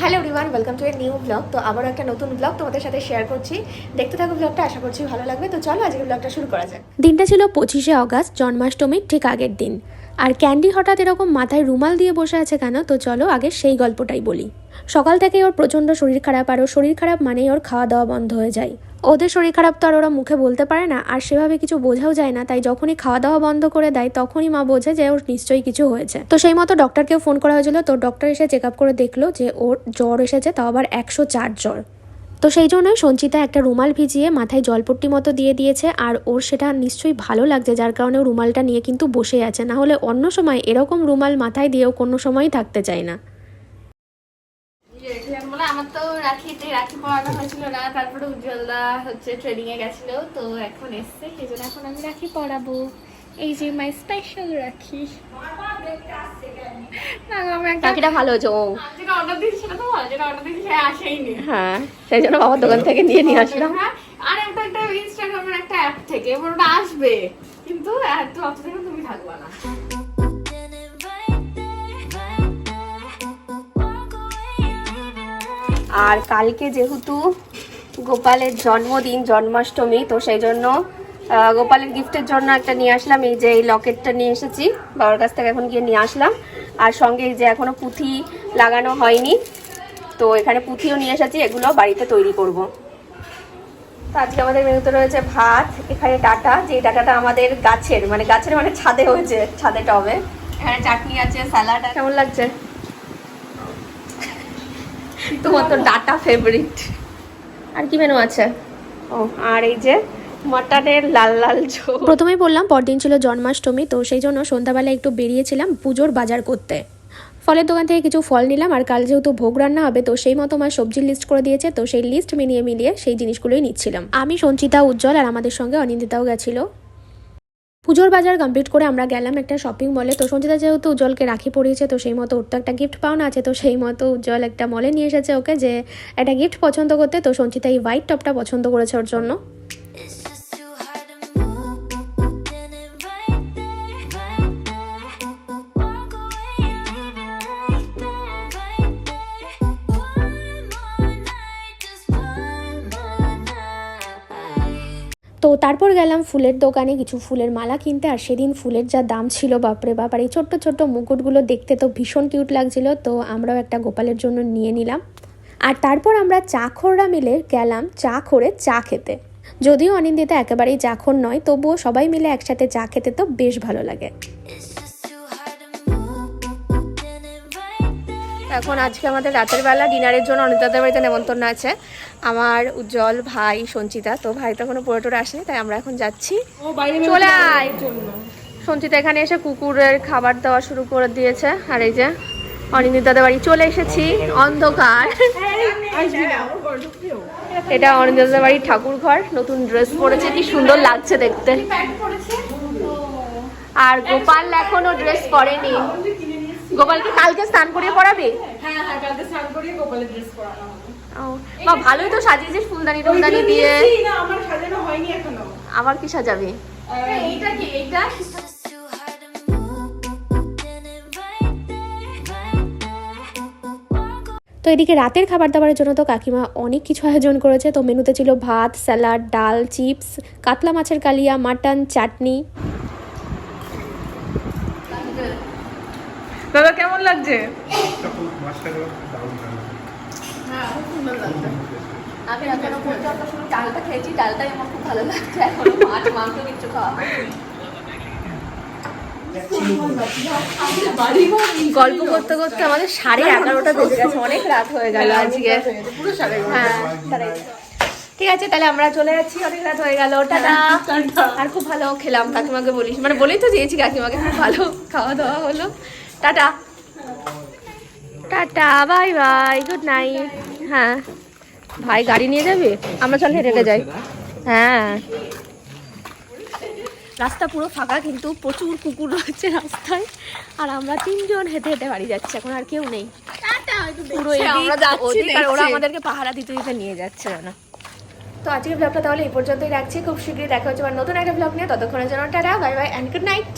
Hello everyone welcome to a new blog তো আবারও একটা নতুন ব্লগ তোমাদের সাথে শেয়ার করছি। দেখতে থাকো ব্লগটা আশা করছি ভালো লাগবে। তো চলো আজকে ব্লগটা শুরু করা যাক। দিনটা ছিল পঁচিশে অগাস্ট, জন্মাষ্টমীর ঠিক আগের দিন। আর ক্যান্ডি হঠাৎ এরকম মাথায় রুমাল দিয়ে বসে আছে কেন? তো চলো আগে সেই গল্পটাই বলি। সকাল থেকে ওর প্রচণ্ড শরীর খারাপ আর ওর শরীর খারাপ মানেই ওর খাওয়া দাওয়া বন্ধ হয়ে যায়। ওদের শরীর খারাপ তো আর ওরা মুখে বলতে পারে না, আর সেভাবে কিছু বোঝাও যায় না, তাই যখনই খাওয়া দাওয়া বন্ধ করে দেয়, তখনই মা বোঝে যে ওর নিশ্চয়ই কিছু হয়েছে। তো সেই মতো ডক্টরকেও ফোন করা হয়েছিল, তো ডক্টর এসে চেক আপ করে দেখল যে ওর জ্বর এসেছে, তাও আবার একশো চার জ্বর। তো সেই জন্যই সঞ্চিতা একটা রুমাল ভিজিয়ে মাথায় জলপট্টি মতো দিয়ে দিয়েছে, আর ওর সেটা নিশ্চয়ই ভালো লাগছে, যার কারণে রুমালটা নিয়ে কিন্তু বসে আছে, না হলে অন্য সময় এরকম রুমাল মাথায় দিয়েও কোনো সময়ই থাকতে চায় না। আমার তো রাখিতে রাখি পড়ানো হয়েছিল না তারপরে উজ্জ্বলদা হচ্ছে ট্রেনিং এ গেছিল তো এখন এসছে সেই জন্য এখন আমি রাখি পড়াবো। এই যে মাই স্পেশাল রাখি। রাখিটা ভালো হয়েছে ও। হ্যাঁ সেই জন্য বাবার দোকান থেকে নিয়ে নিয়ে আসলাম। হ্যাঁ, আর একটা একটা ইনস্টাগ্রামের একটা অ্যাপ থেকে ওটা আসবে। কিন্তু তুমি থাকবে না। আর কালকে যেহেতু গোপালের জন্মদিন, জন্মাষ্টমী, তো সেই জন্য গোপালের গিফটের জন্য একটা নিয়ে আসলাম। এই যে এই লকেটটা নিয়ে এসেছি, বাবার কাছ থেকে এখন গিয়ে নিয়ে আসলাম। আর সঙ্গে যে এখনও পুঁথি লাগানো হয়নি, তো এখানে পুঁথিও নিয়ে এসেছি, এগুলো বাড়িতে তৈরি করব। আজকে আমাদের মেনুতে রয়েছে ভাত, এখানে ডাটা যে ডাটাটা আমাদের গাছের মানে গাছের মানে ছাদে হয়েছে, ছাদে টবে। এখানে চাটনি আছে, স্যালাড কেমন লাগছে? তোমার তো ডাটা ফেভারিট আর কি মেনু আছে? ও আর এই যে মটনের লাল লাল ঝোল। প্রথমেই বললাম পরদিন ছিল জন্মাষ্টমী তো সেই জন্য সন্ধ্যাবেলা একটু বেরিয়েছিলাম পুজোর বাজার করতে। ফলের দোকান থেকে কিছু ফল নিলাম আর কাল যেহেতু ভোগ রান্না হবে তো সেই মতো আমার সবজির লিস্ট করে দিয়েছে তো সেই লিস্ট মিলিয়ে মিলিয়ে সেই জিনিসগুলোই নিচ্ছিলাম। আমি সঞ্চিতা উজ্জ্বল আর আমাদের সঙ্গে অনিন্দিতাও গেছিল। পুজোর বাজার কমপ্লিট করে আমরা গেলাম একটা শপিং মলে তো সঞ্জিতা যেহেতু উজ্জ্বলকে রাখি পড়িয়েছে তো সেই মতো ওর তো একটা গিফট পাওনা আছে, তো সেই মতো উজ্জ্বল একটা মলে নিয়ে এসেছে ওকে যে একটা গিফট পছন্দ করতে। তো সঞ্চিতা এই হোয়াইট টপটা পছন্দ করেছে ওর জন্য। তো তারপর গেলাম ফুলের দোকানে কিছু ফুলের মালা কিনতে, আর সেদিন ফুলের যা দাম ছিল, বাপরে বাপ, আর এই ছোট্ট ছোট্ট মুকুটগুলো দেখতে তো ভীষণ কিউট লাগছিল, তো আমরাও একটা গোপালের জন্য নিয়ে নিলাম। আর তারপর আমরা চাখররা মিলে গেলাম চা খোরে চা খেতে। যদিও অনিন্দিতা একেবারেই চাখর নয়, তবুও সবাই মিলে একসাথে চা খেতে তো বেশ ভালো লাগে। এখন আজকে আমাদের রাতের বেলা ডিনারের জন্য অনিতাদের বাড়িতে নেমন্তন্ন আছে। আমার উজ্জ্বল ভাই সঞ্চিতা। তো ভাই তো এখনও পুরো টুরে আসেনি তাই আমরা এখন যাচ্ছি। চলে আয়। সঞ্চিতা এখানে এসে কুকুরের খাবার দেওয়া শুরু করে দিয়েছে। আর এই যে অনিন্দিতাদের বাড়ি চলে এসেছি অন্ধকার। এটা অনিন্দিতাদের বাড়ির ঠাকুর ঘর নতুন ড্রেস পরেছে কি সুন্দর লাগছে দেখতে। আর গোপাল এখনও ড্রেস পরেনি। গোপালকে কালকে স্নান করিয়ে পড়াবি? হ্যাঁ হ্যাঁ কালকে স্নান করিয়ে গোপালের ড্রেস পরানো হবে। ও, বা ভালোই তো সাজিয়েছিস ফুলদানি টুলদানি দিয়ে। না আমার সাজানো হয়নি এখনও। আবার কি সাজাবি? এইটা কি এইটা? তো এদিকে রাতের খাবার দাবারের জন্য তো কাকিমা অনেক কিছু আয়োজন করেছে। তো মেনুতে ছিল ভাত স্যালাড ডাল চিপস কাতলা মাছের কালিয়া মাটন চাটনি দাদা কেমন লাগছে? আমি এখনও পর্যন্ত শুধু ডালটা খেয়েছি ডালটাই আমার খুব ভালো লাগছে এখনও। মাছ মাংস কিছু খাওয়া গল্প করতে করতে আমাদের সাড়ে এগারোটা বেজে গেছে অনেক রাত হয়ে গেল আজকে। হ্যাঁ ঠিক আছে তাহলে আমরা চলে যাচ্ছি অনেক রাত হয়ে গেল। টাটা। আর খুব ভালো খেলাম কাকিমাকে বলিস। মানে বলেই তো দিয়েছি কাকিমাকে খুব ভালো খাওয়া দাওয়া হলো। Tata. Tata bye bye good night হ্যাঁ। ভাই গাড়ি নিয়ে যাবে? আমরা চল হেঁটে হেঁটে যাই। হ্যাঁ। রাস্তা পুরো ফাঁকা কিন্তু প্রচুর কুকুর রয়েছে রাস্তায়। আর আমরা তিনজন হেঁটে হেঁটে বাড়ি যাচ্ছি এখন আর কেউ নেই। পুরো ওরা আমাদেরকে পাহারা দিতে দিতে নিয়ে যাচ্ছে না তো আজকের ব্লগটা তাহলে এই পর্যন্তই রাখছি। খুব শীঘ্রই দেখা হচ্ছে আবার নতুন একটা ব্লগ নিয়ে। ততক্ষণের জন্য tata bye bye and good night